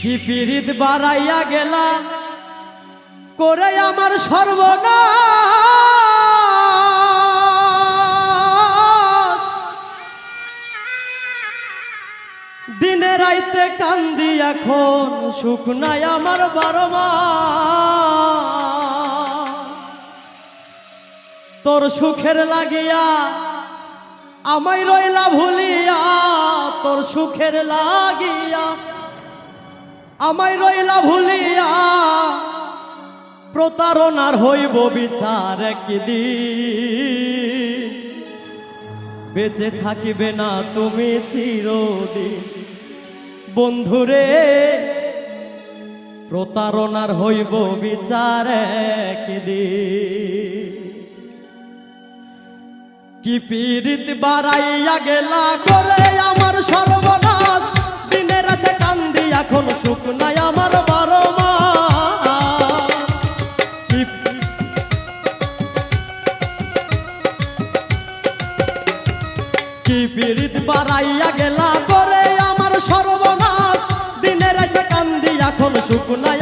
কি বাড়াইয়া গেলা করে আমার সর্বনাশ দিনে রাইতে কান্দি এখন, সুখ নাই আমার বারো। তোর সুখের লাগিয়া আমায় রইলা ভুলিয়া, তোর সুখের লাগিয়া আমায় রইলা ভুলিয়া, প্রতারণার হইব বিচার একদিন। বেঁচে থাকিবে না তুমি চিরদিন। বন্ধুরে, প্রতারণার হইব বিচার একদিন। কি পীড়িত বাড়াইয়া গেলা করে আমার কান্দি এখন সুখ নাই আমার বারো। কি কি পীড়িত বাড়াইয়া গেলা করে আমার সর্বনাশ দিনের কান্দি, এখন সুখ নাই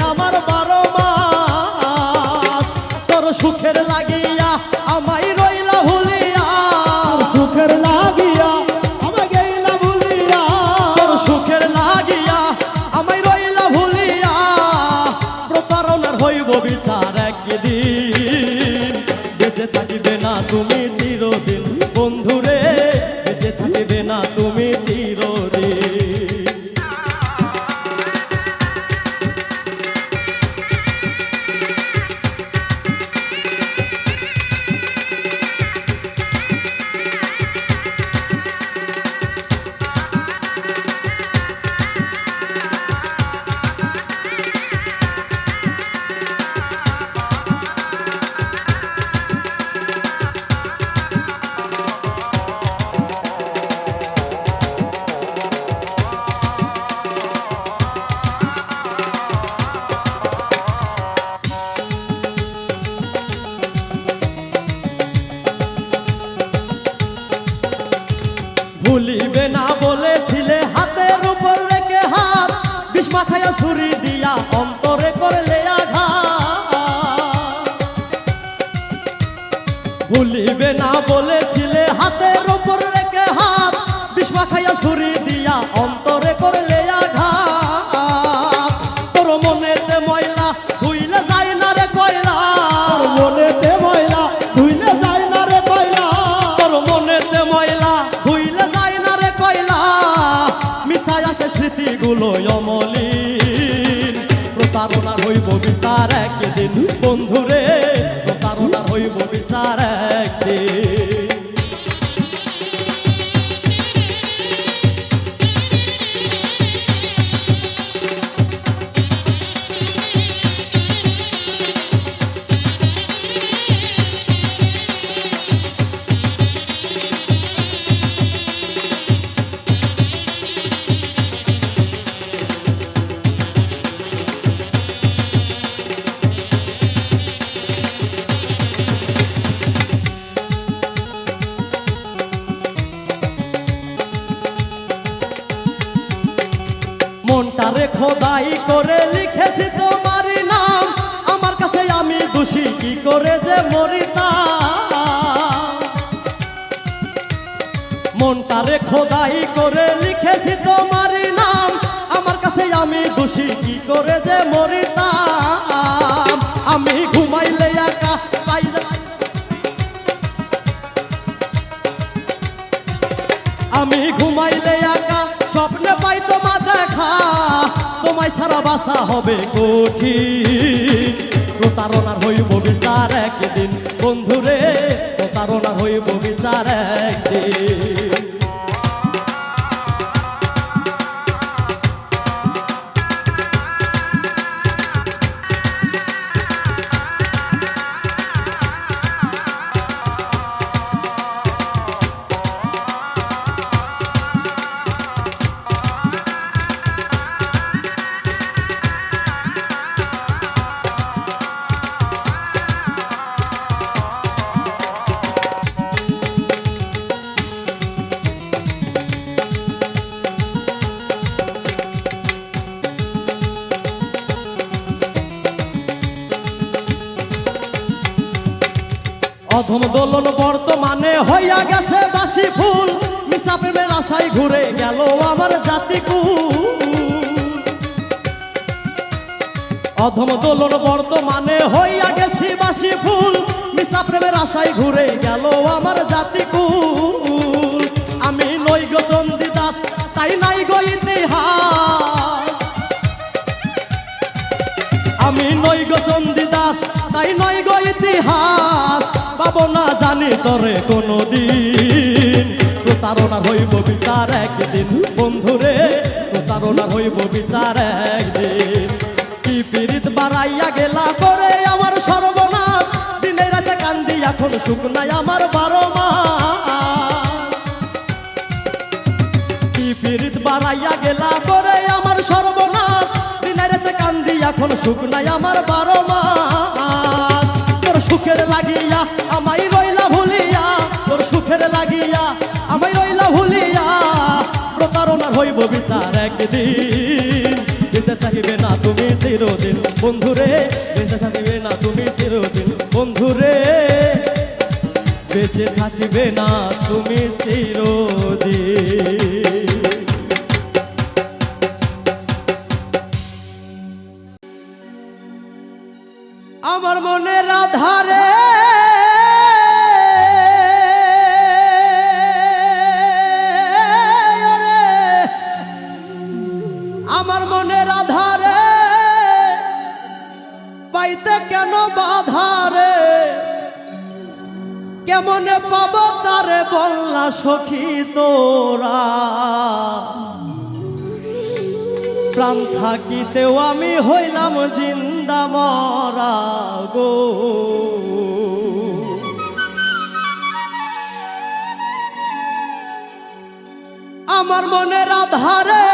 খোদাই করে লিখেছি তোমার নাম। আমার কাছে আমি দোষী, কি করে যে মরিতা মনটারে খোদাই করে লিখেছি তোমার নাম। আমার কাছে আমি দোষী, কি করে যে মরিতাম? ছাড়া বাসা হবে কঠিন। প্রতারণার হইব বিচার একদিন। বন্ধুরে প্রতারণার হইব বিচার আশায় ঘুরে গেল আমার জাতি অধম দোলন বর্তমানে হইয়া গেছি বাসি ফুল। মিশা প্রেমের আশায় ঘুরে গেল আমার জাতি কুল আমি নই গো চন্দি দাস তাই নাই গো ইতিহাস। আমি নই গো চন্দি দাস তাই নই গো ইতিহাস। পাবো না জানি তরে কোনো দিন প্রতারণার হইব বিচার একদিন। বন্ধুরে প্রতারণার হইব বিচার একদিন। কি পীড়িত বাড়াইয়া গেলা করে আমার সর্বনাশ। দিনে রাতে কান্দি এখন সুখ নাই আমার বারো কি পীড়িত বাড়াইয়া গেলা করে আমার সর্বনাশ। দিনে রাতে কান্দি এখন সুখ নাই আমার বারো তোর সুখের লাগিয়া আমায় রইলা ভুলিয়া। তোর সুখের লাগিয়া হইব বিচার একদিন। বেঁচে থাকিবে না তুমি চিরদিন বন্ধুরে বেঁচে থাকিবে না তুমি চিরদিন বন্ধুরে বেঁচে থাকিবে না তুমি চিরদিন। থাকিতেও আমি হইলাম জিন্দা মরা গো। আমার মনের আধারে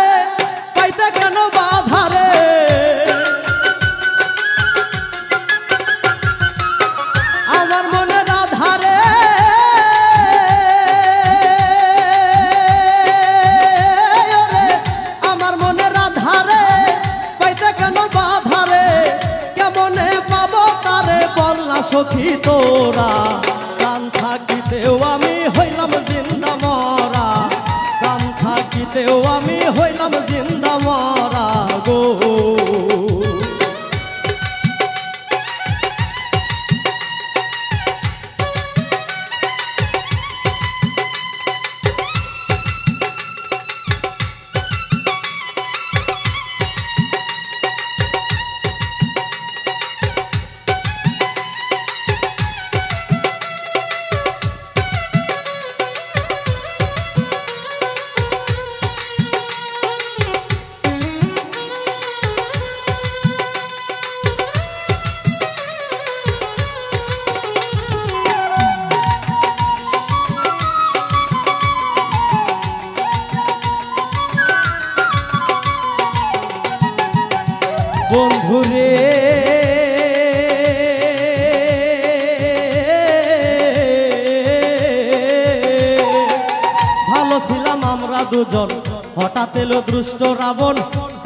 হঠাৎ দুষ্ট রাবণ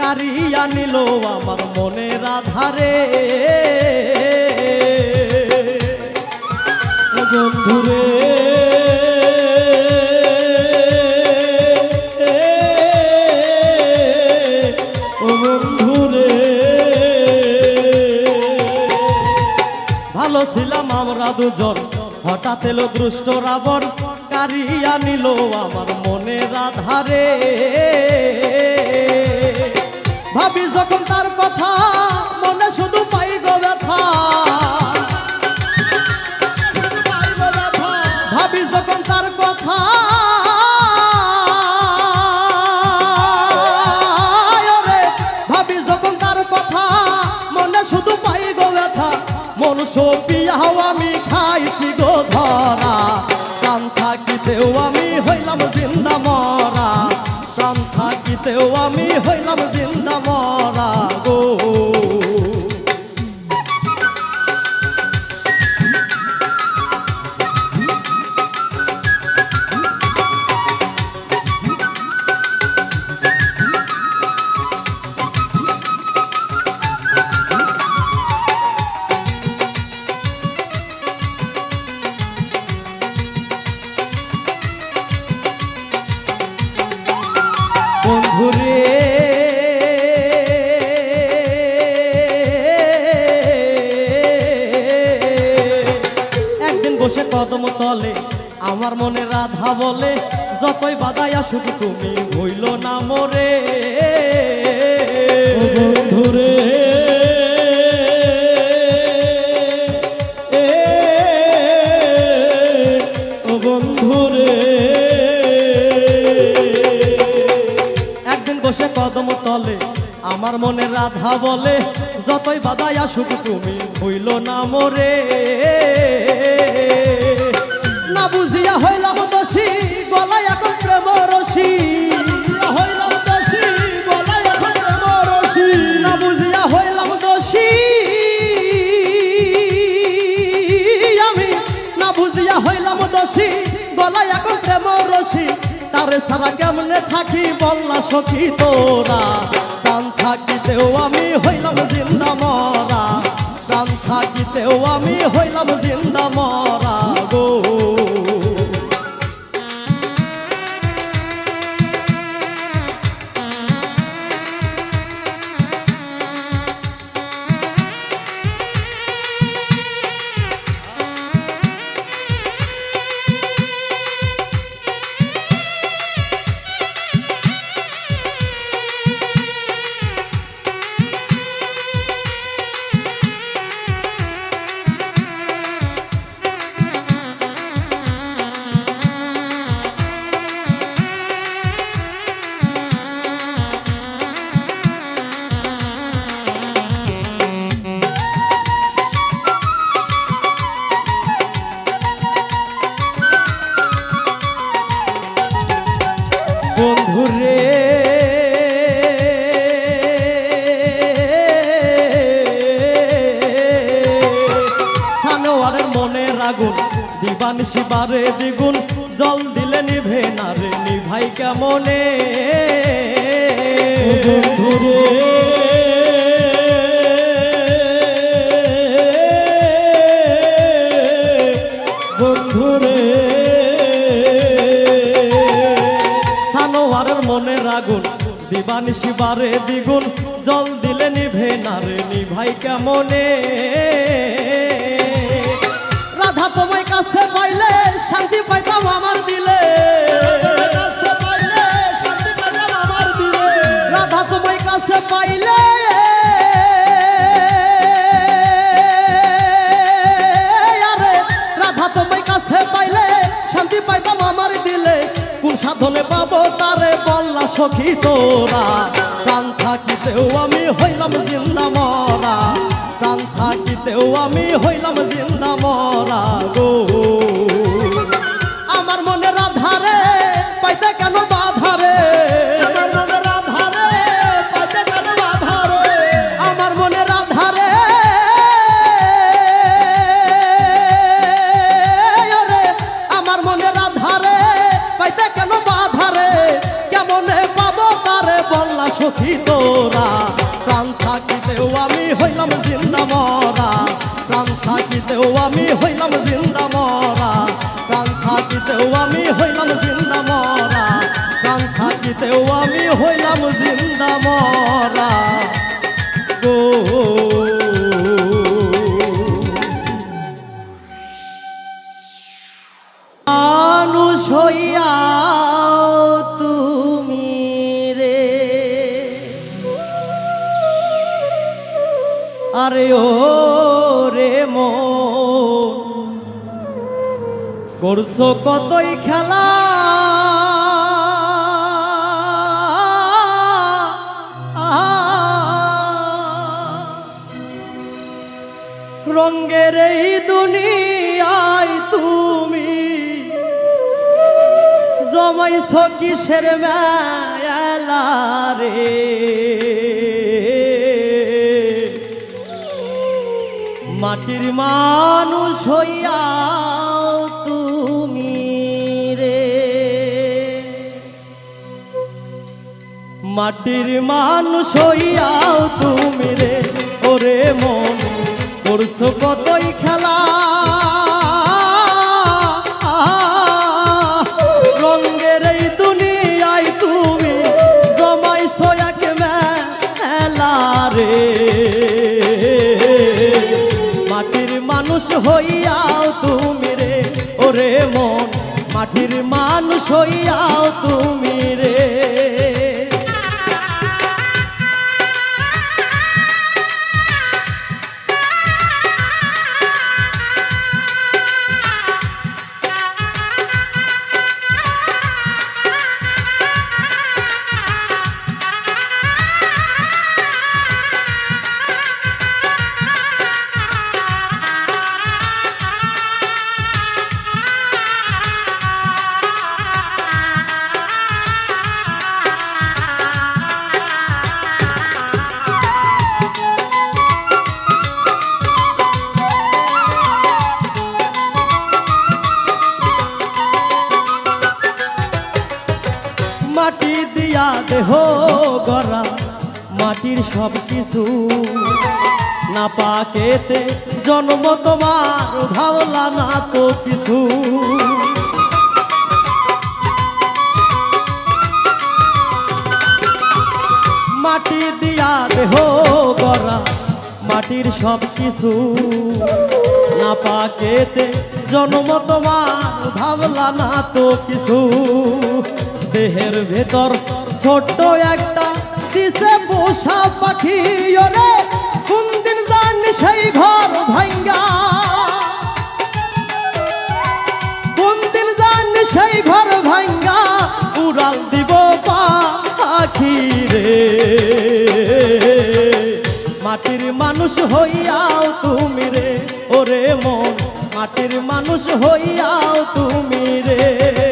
কারিয়া নিল আমার মনের আধারে। বন্ধুরে ভালো ছিলাম আমরা দুজন, হঠাৎ এলো দুষ্ট রাবণ কারিয়া নিল আমার মনের আধারে। ভাবি, যখন তার কথা মনে শুধু পাই গো ব্যথা। ভাবি, যখন তার কথা ভাবি, যখন তার কথা মনে শুধু পাই গো ব্যথা, মন সপিয়াও আমি খাইছি গো ধরা। থাকিতেও আমি হইলাম জিন্দা মরা। প্রাণ থাকিতেও আমি হইলাম জিন্দা আমার মনে রাধা বলে, যতই বাধাই আসুক তুমি হইল না মোরে। বন্ধুরে একদিন আমার মনে রাধা বলে, যতই বাধাই আসুক তুমি হইল না মোরে। না বুঝিয়া হইলাম দোষী, গলায় এখন প্রেম রশি। হইলাম দোষী বলাই এখন মরসি না বুঝিয়া হইলাম দোষী। আমি না বুঝিয়া হইলাম দোষী, গলায় এখন প্রেম রশি। তারে সারা কেমনে থাকি বললা সখী তোরা। প্রাণ থাকিতেও আমি হইলাম জিন্দা মরা। প্রাণ থাকিতেও আমি হইলাম জিন্দা মরা গো। দিবান শিবারে দ্বিগুণ জল দিলে নিভে না রে নিভাই কেমনে? সানোয়ারের মনে রাগুন দিবান শিবারে দ্বিগুণ জল দিলে নিভে না রে নিভাই কেমনে? রাধা তোমায় কাছে পাইলে শান্তি পাইতাম আমার দিলে। রাধা তোমায় কাছে পাইলে। রাধা তোমায় কাছে পাইলে শান্তি পাইতাম আমার দিলে। কোন সাধনে পাবো তারে বললা সখী তোরা। প্রাণ থাকিতেও আমি হইলাম জিন্দা মরা। প্রাণ থাকিতেও আমি হইলাম জিন্দা মরা গো। থাকিতেও আমি হইলাম জিন্দা মরা। প্রাণ থাকিতেও আমি হইলাম জিন্দা মরা। প্রাণ থাকিতেও আমি হইলাম জিন্দা মরা। গো মানুষ হইয়া আরে ও করছ কতই খেলা? রঙ্গের এই দুনিয়ায় তুমি জমাইছ কিসের মেলা রে? মাটির মানুষ হইয়া তুমি রে। মাটির মানুষ হইয়াও তুমি রে। ওরে মন, করছ কতই খেলা মাটির মানুষ হইয়াও তুমি রে। না পাকেতে জন্ম তোমার ভাবলা না তো কিছু। দেহের ভেতর ছোট্ট একটা দিছে পোষা পাখি, ওরে কোন দিন জানি সেই ঘর ভাঙ্গা। কোন দিন জানি সেই ঘর ভাঙ্গা, উড়াল দিব পাখি রে। মাটির মানুষ হইয়াও তুমি রে। ওরে মন মাটির মানুষ হইয়াও তুমি রে।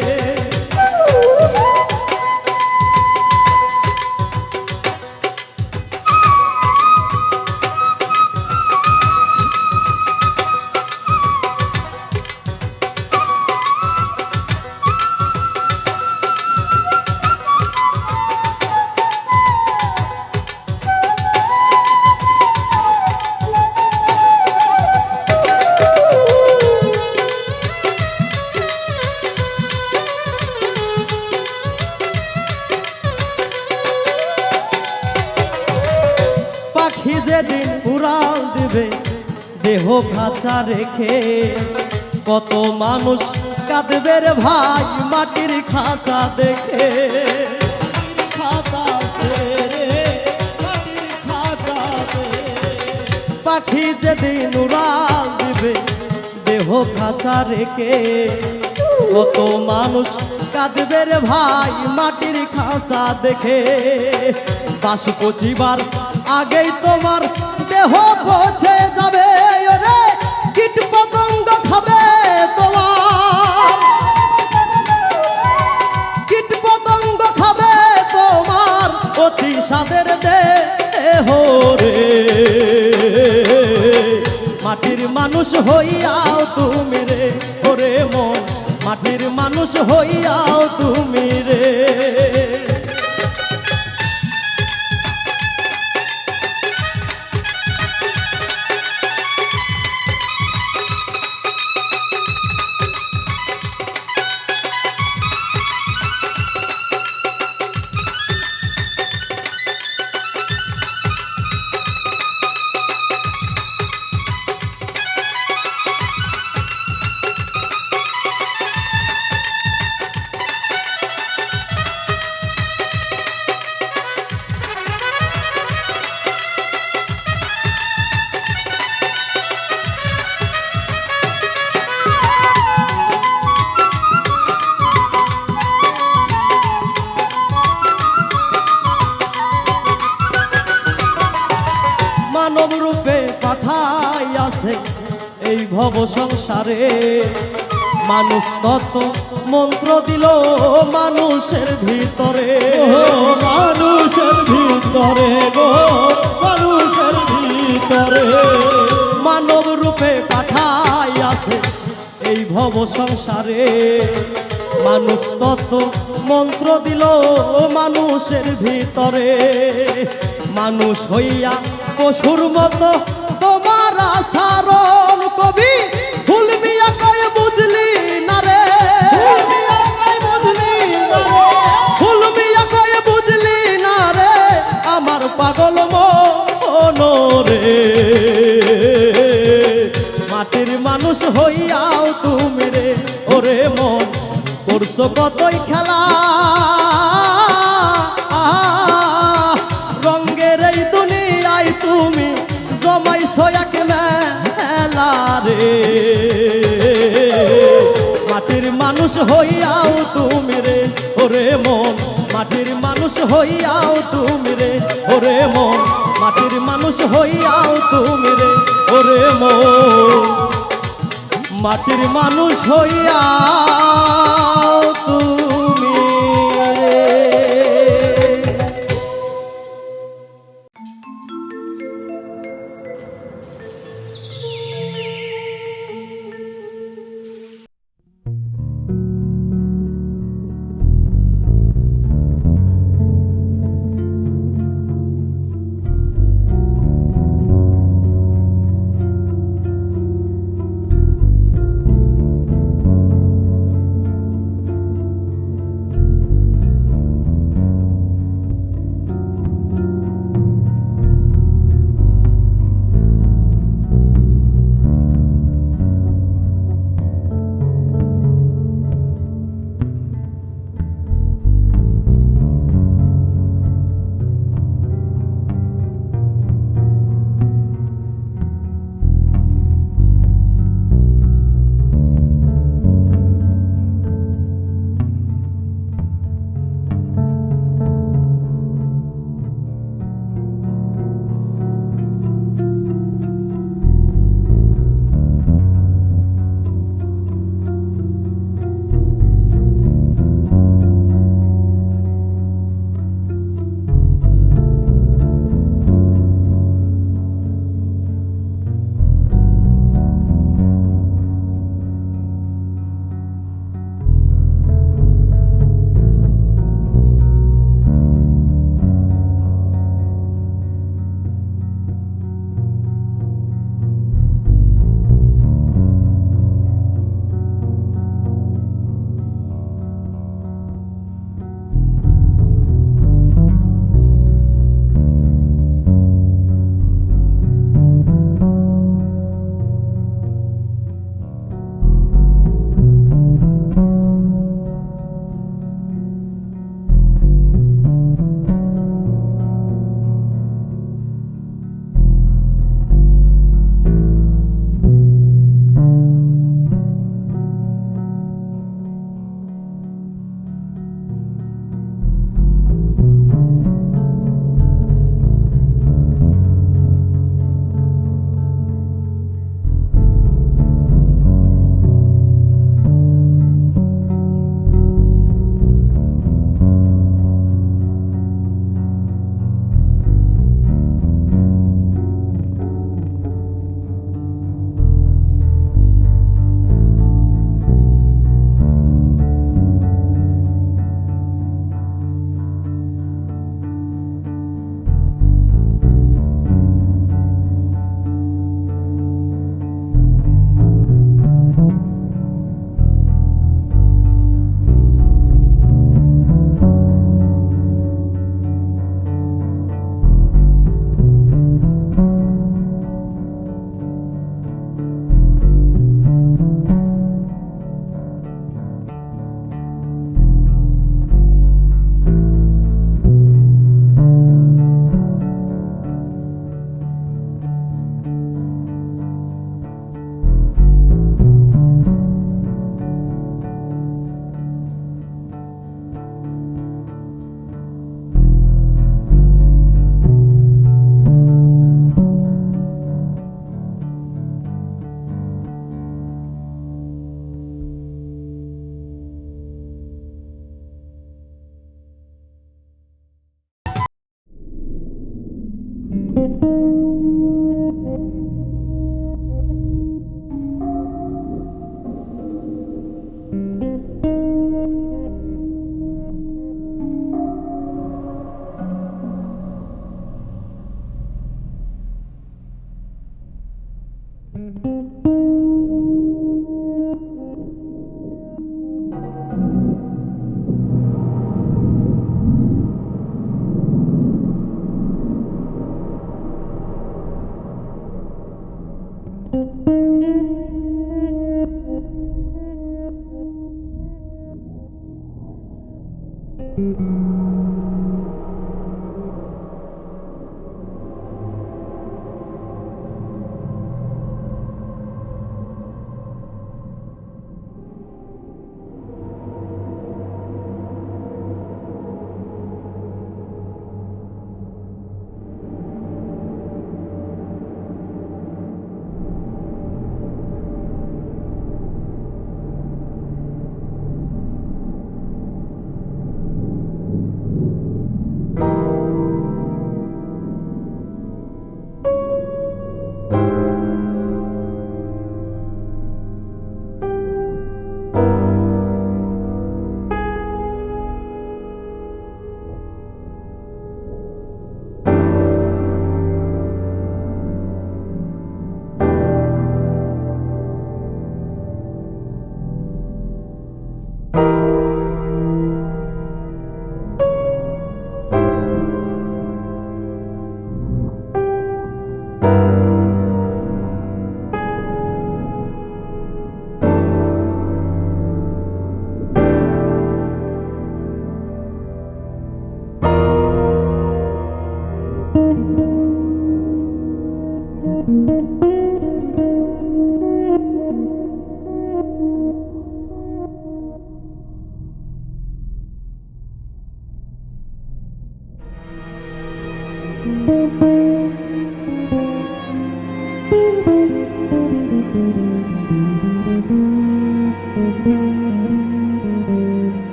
রেখে কত মানুষ কাঁদবে রে ভাই, মাটির খাঁচা দেখে। পাখি যেদিন উড়াল দিবে দেহ খাঁচা রেখে কত মানুষ কাঁদবে রে ভাই, মাটির খাঁচা দেখে বাস পচিবার আগেই তোমার দেহ পৌঁছে যাবে মানুষ হইয়াও তুমি রে ওরে মন। মাটির মানুষ হইয়াও তুমি রে। এই ভব সংসারে। মানুষ তত মন্ত্র দিল মানুষের ভিতরে। মানুষের ভিতরে গো মানুষের ভিতরে। মানব রূপে পাঠাই আছে এই ভব সংসারে। মানুষ তত মন্ত্র দিল মানুষের ভিতরে। মানুষ হইয়া পশুর মতো তোমার আসারণ কবি বুঝলি না রে। বুঝলি না রে? আমার পাগল রে। মাটির মানুষ হইয়াও তুমি রে। ওরে মন তোর কতই খেলা। মানুষ হইয়াও তুমি রে, ওরে মন। মাটির মানুষ হইয়াও তুমি রে, ওরে মন। মাটির মানুষ হইয়াও তুমি রে, ওরে মন। মাটির মানুষ হইয়া তুমি